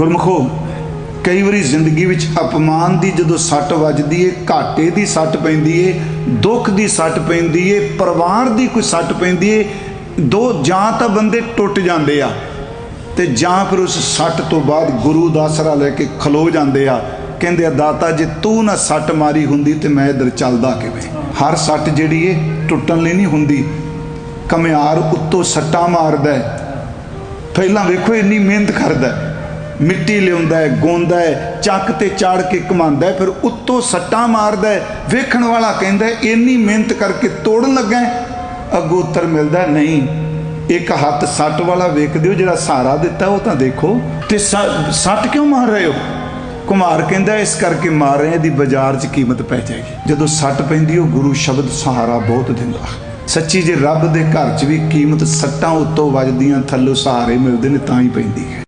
ਗੁਰਮਖੋ, ਕਈ ਵਾਰੀ ਜ਼ਿੰਦਗੀ ਵਿੱਚ ਅਪਮਾਨ ਦੀ ਜਦੋਂ ਸੱਟ ਵੱਜਦੀ ਏ, ਘਾਟੇ ਦੀ ਸੱਟ ਪੈਂਦੀ ਏ, ਦੁੱਖ ਦੀ ਸੱਟ ਪੈਂਦੀ ਏ, ਪਰਿਵਾਰ ਦੀ ਕੋਈ ਸੱਟ ਪੈਂਦੀ ਏ, ਦੋ ਜਾਂ ਤਾਂ ਬੰਦੇ ਟੁੱਟ ਜਾਂਦੇ ਆ ਤੇ ਜਾਂ ਫਿਰ ਉਸ ਸੱਟ ਤੋਂ ਬਾਅਦ ਗੁਰੂ ਦਾ ਆਸਰਾ ਲੈ ਕੇ ਖਲੋ ਜਾਂਦੇ ਆ। ਕਹਿੰਦੇ ਆ, ਦਾਤਾ, ਜੇ ਤੂੰ ਨਾ ਸੱਟ ਮਾਰੀ ਹੁੰਦੀ ਤੇ ਮੈਂ ਇਧਰ ਚੱਲਦਾ ਕਿਵੇਂ? ਹਰ ਸੱਟ ਜਿਹੜੀ ਏ, ਟੁੱਟਣ ਲਈ ਨਹੀਂ ਹੁੰਦੀ। ਕਮਿਆਰ ਉੱਤੋਂ ਸੱਟਾਂ ਮਾਰਦਾ ਪਹਿਲਾਂ ਵੇਖੋ, ਇੰਨੀ ਮਿਹਨਤ ਕਰਦਾ ਮਿੱਟੀ ਲਿਆਉਂਦਾ ਹੈ ਗੋਂਦਾ ਹੈ ਚੱਕ ਤੇ ਚਾੜ ਕੇ ਕਮਾਉਂਦਾ ਹੈ, ਫਿਰ ਉੱਤੋਂ ਸੱਟਾਂ ਮਾਰਦਾ ਹੈ। ਵੇਖਣ ਵਾਲਾ ਕਹਿੰਦਾ ਇੰਨੀ ਮਿਹਨਤ ਕਰਕੇ ਤੋੜਨ ਲੱਗਾ ਅੱਗੋਂ ਉੱਤਰ ਮਿਲਦਾ ਨਹੀਂ ਇੱਕ ਹੱਥ ਸੱਟ ਵਾਲਾ ਵੇਖ ਦਿਓ ਜਿਹੜਾ ਸਹਾਰਾ ਦਿੱਤਾ ਉਹ ਤਾਂ ਦੇਖੋ। ਤੇ ਸ- ਸੱਟ ਕਿਉਂ ਮਾਰ ਰਹੇ ਹੋ? ਕੁਮਾਰ ਕਹਿੰਦਾ ਇਸ ਕਰਕੇ ਮਾਰ ਰਹੇ ਦੀ ਬਾਜ਼ਾਰ 'ਚ ਕੀਮਤ ਪੈ ਜਾਏਗੀ। ਜਦੋਂ ਸੱਟ ਪੈਂਦੀ ਉਹ ਗੁਰੂ ਸ਼ਬਦ ਸਹਾਰਾ ਬਹੁਤ ਦਿੰਦਾ। ਸੱਚੀ ਜੇ ਰੱਬ ਦੇ ਘਰ 'ਚ ਵੀ ਕੀਮਤ ਸੱਟਾਂ ਉੱਤੋਂ ਵੱਜਦੀਆਂ ਥੱਲੋਂ ਸਹਾਰੇ ਮਿਲਦੇ ਨੇ ਤਾਂ ਹੀ ਪੈਂਦੀ ਹੈ।